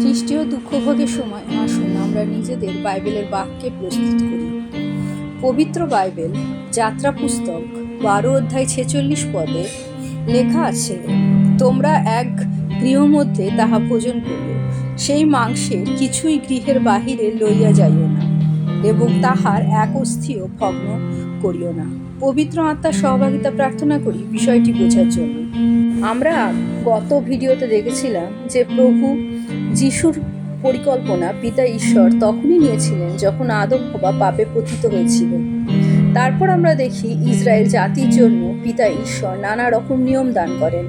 সৃষ্টি ও দুঃখভোগের সময়। আসুন আমরা নিজেদের বাইবেলের বাক্যে প্রস্তুত করি। পবিত্র বাইবেল, যাত্রা পুস্তক, বারো অধ্যায় ছেচল্লিশ পদে লেখা আছে, তোমরা এক গৃহ মধ্যে তাহা ভোজন করিও। সেই মাংসের কিছুই গৃহের বাহিরে লইয়া যাইও না এবং তাহার এক অস্থিও ভগ্ন করিও না। পবিত্র আত্মার সহভাগিতা প্রার্থনা করি বিষয়টি বোঝার জন্য। আমরা গত ভিডিওতে দেখেছিলাম যে প্রভু যিশুর পরিকল্পনা পিতা ঈশ্বর তখনই নিয়েছিলেন যখন আদম হবা পাপে পতিত হয়েছিল। তারপর আমরা দেখি ইসরায়েল জাতির জন্য পিতা ঈশ্বর নানা রকম নিয়ম দান করেন,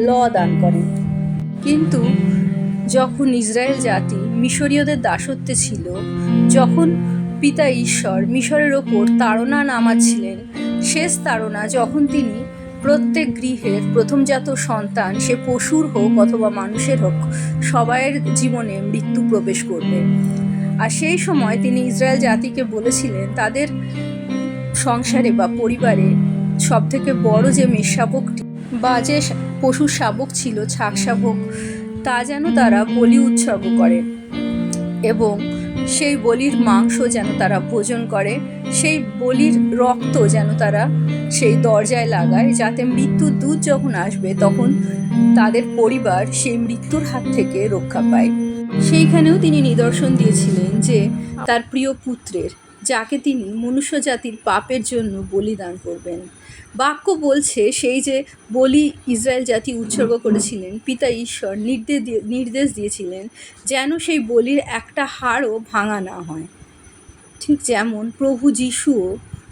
ল দান করেন। কিন্তু যখন ইসরায়েল জাতি মিশরীয়দের দাসত্বে ছিল, যখন পিতা ঈশ্বর মিশরের ওপর তাড়না নামাচ্ছিলেন, শেষ তাড়না যখন তিনি প্রত্যেক গৃহের প্রথমজাত সন্তান সে পশুর হোক অথবা মানুষের হোক, সবাইয়ের জীবনে মৃত্যু প্রবেশ করবে। আর সেই সময় তিনি ইসরায়েল জাতিকে বলেছিলেন, তাদের সংসারে বা পরিবারে সব থেকে বড় যে মেষশাবকটি বা যে পশুর শাবক ছিল ছাক শাবক, তা যেন তারা বলি উৎসর্গ করে এবং সেই বলির মাংস যেন তারা ভোজন করে, সেই বলির রক্ত যেন তারা সেই দরজায় লাগায়, যাতে মৃত্যুর দূত যখন আসবে তখন তাদের পরিবার সেই মৃত্যুর হাত থেকে রক্ষা পায়। সেইখানেও তিনি নিদর্শন দিয়েছিলেন যে তার প্রিয় পুত্রের, যাকে তিনি মনুষ্য জাতির পাপের জন্য বলিদান করবেন। বাক্য বলছে সেই যে বলি ইসরায়েল জাতি উৎসর্গ করেছিলেন, পিতা ঈশ্বর নির্দেশ নির্দেশ দিয়েছিলেন যেন সেই বলির একটা হাড়ও ভাঙা না হয়। ঠিক যেমন প্রভু যিশুও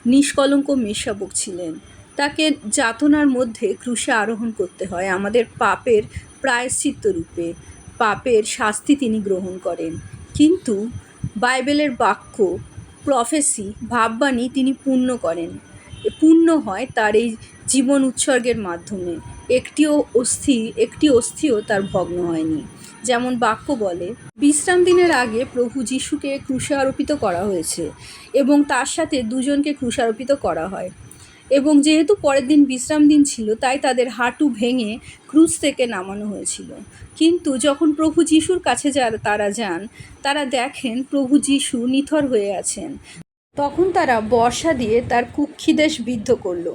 নিষ্কলঙ্ক মেষাবক ছিলেন তাকে যাতনার মধ্যে ক্রুশে আরোহণ করতে হয় আমাদের পাপের প্রায়শ্চিত্ত রূপে, পাপের শাস্তি তিনি গ্রহণ করেন। কিন্তু বাইবেলের বাক্য, প্রফেসি, ভাববাণী তিনি পূর্ণ করেন। পূর্ণ হয় তার এই জীবন উৎসর্গের মাধ্যমে। একটিও অস্থি, একটি অস্থিও তার ভগ্ন হয়নি। যেমন বাক্য বলে, বিশ্রাম দিনের আগে প্রভু যিশুকে ক্রুশে আরোপিত করা হয়েছে এবং তার সাথে দুজনকে ক্রুশারোপিত করা হয়। এবং যেহেতু পরের দিন বিশ্রাম দিন ছিল, তাই তাদের হাঁটু ভেঙে ক্রুজ থেকে নামানো হয়েছিল। কিন্তু যখন প্রভু যিশুর কাছে যারা তারা যান, তারা দেখেন প্রভু যিশু নিথর হয়ে আছেন। তখন তারা বর্ষা দিয়ে তার কুক্ষিদেশ বিদ্ধ করল।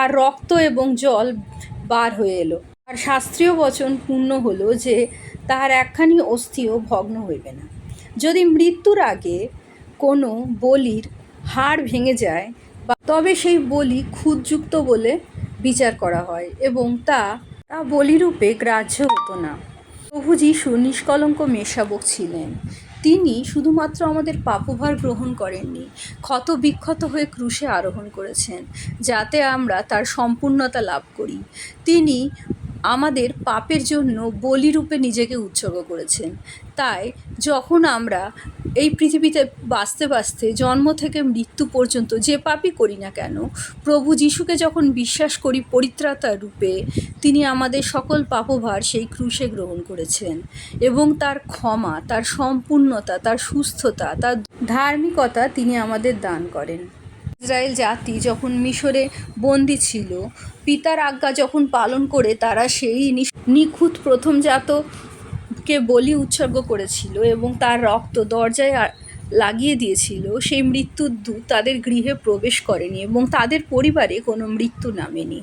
আর রক্ত এবং জল বার হয়ে এলো। আর শাস্ত্রীয় বচন পূর্ণ হলো যে, তাহার একখানি অস্থিও ভগ্ন হইবে না। যদি মৃত্যুর আগে কোনো বলির হাড় ভেঙে যায়, বা তবে সেই বলি খুদযুক্ত বলে বিচার করা হয় এবং তা তা বলিরূপে গ্রাহ্য হতো না। প্রভু যিশু নিষ্কলঙ্ক মেষাবক ছিলেন। তিনি শুধুমাত্র আমাদের পাপভার গ্রহণ করেননি, ক্ষত বিক্ষত হয়ে ক্রুশে আরোহণ করেছেন, যাতে আমরা তার সম্পূর্ণতা লাভ করি। তিনি আমাদের পাপের জন্য বলিরূপে নিজেকে উৎসর্গ করেছেন। তাই যখন আমরা এই পৃথিবীতে বাঁচতে বাঁচতে জন্ম থেকে মৃত্যু পর্যন্ত যে পাপই করি না কেন, প্রভু যিশুকে যখন বিশ্বাস করি পরিত্রাতা রূপে, তিনি আমাদের সকল পাপভার সেই ক্রুশে গ্রহণ করেছেন এবং তার ক্ষমা, তার সম্পূর্ণতা, তার সুস্থতা, তার ধার্মিকতা তিনি আমাদের দান করেন। ইসরায়েল জাতি যখন মিশরে বন্দি ছিল, পিতার আজ্ঞা যখন পালন করে তারা সেই নিখুঁত প্রথমজাতকে বলি উৎসর্গ করেছিল এবং তার রক্ত দরজায় লাগিয়ে দিয়েছিল। সেই মৃত্যুর দূত তাদের গৃহে প্রবেশ করেনি এবং তাদের পরিবারে কোনো মৃত্যু নামেনি।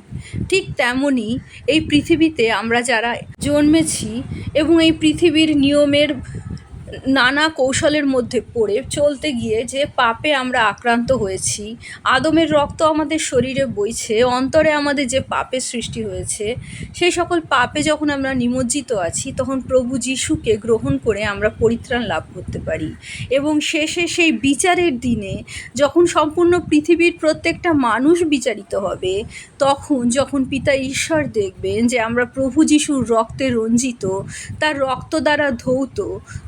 ঠিক তেমনই এই পৃথিবীতে আমরা যারা জন্মেছি এবং এই পৃথিবীর নিয়মের নানা কৌশলের মধ্যে পড়ে চলতে গিয়ে যে পাপে আমরা আক্রান্ত হয়েছি, আদমের রক্ত আমাদের শরীরে বইছে, অন্তরে আমাদের যে পাপের সৃষ্টি হয়েছে, সেই সকল পাপে যখন আমরা নিমজ্জিত আছি, তখন প্রভু যিশুকে গ্রহণ করে আমরা পরিত্রাণ লাভ করতে পারি। এবং শেষে সেই বিচারের দিনে যখন সম্পূর্ণ পৃথিবীর প্রত্যেকটা মানুষ বিচারিত হবে, তখন যখন পিতা ঈশ্বর দেখবেন যে আমরা প্রভু যিশুর রক্তে রঞ্জিত, তার রক্ত দ্বারা ধৌত,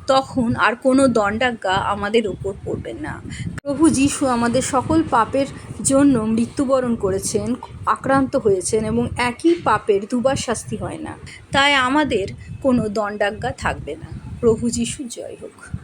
তখন আর কোনো দণ্ডাজ্ঞা আমাদের ওপর পড়বে না। প্রভু যিশু আমাদের সকল পাপের জন্য মৃত্যুবরণ করেছেন, আক্রান্ত হয়েছেন এবং একই পাপের দুবার শাস্তি হয় না। তাই আমাদের কোনো দণ্ডাজ্ঞা থাকবে না। প্রভু যিশু জয় হোক।